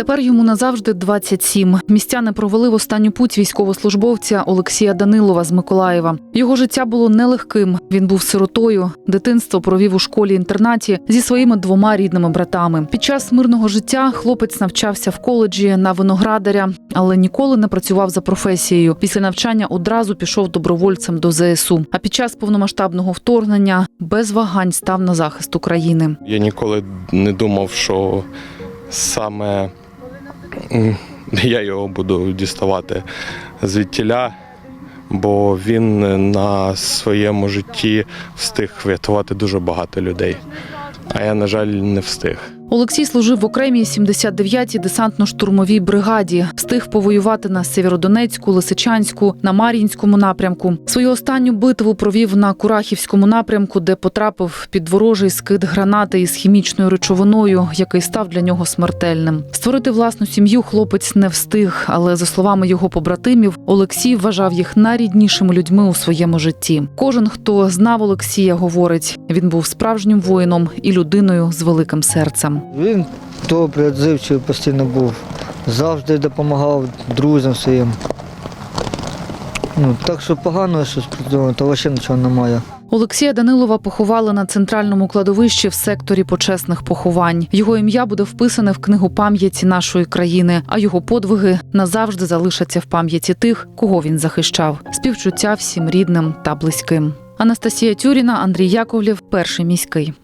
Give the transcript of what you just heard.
Тепер йому назавжди 27. Містяни провели в останню путь військовослужбовця Олексія Данилова з Миколаєва. Його життя було нелегким. Він був сиротою. Дитинство провів у школі-інтернаті зі своїми двома рідними братами. Під час мирного життя хлопець навчався в коледжі на виноградаря, але ніколи не працював за професією. Після навчання одразу пішов добровольцем до ЗСУ. А під час повномасштабного вторгнення без вагань став на захист України. Я ніколи не думав, що саме я його буду діставати звідтіля, бо він на своєму житті встиг врятувати дуже багато людей. А я, на жаль, не встиг. Олексій служив в окремій 79-й десантно-штурмовій бригаді. Встиг повоювати на Сєвєродонецьку, Лисичанську, на Мар'їнському напрямку. Свою останню битву провів на Курахівському напрямку, де потрапив під ворожий скид гранати із хімічною речовиною, який став для нього смертельним. Створити власну сім'ю хлопець не встиг, але за словами його побратимів, Олексій вважав їх найріднішими людьми у своєму житті. Кожен, хто знав Олексія, говорить, він був справжнім воїном і людиною з великим серцем. Він добрий, відзивчивий постійно був. Завжди допомагав друзям своїм. Ну, так що погано щось придумав, то взагалі нічого немає. Олексія Данилова поховали на центральному кладовищі в секторі почесних поховань. Його ім'я буде вписане в книгу пам'яті нашої країни, а його подвиги назавжди залишаться в пам'яті тих, кого він захищав. Співчуття всім рідним та близьким. Анастасія Тюріна, Андрій Яковлєв, перший міський.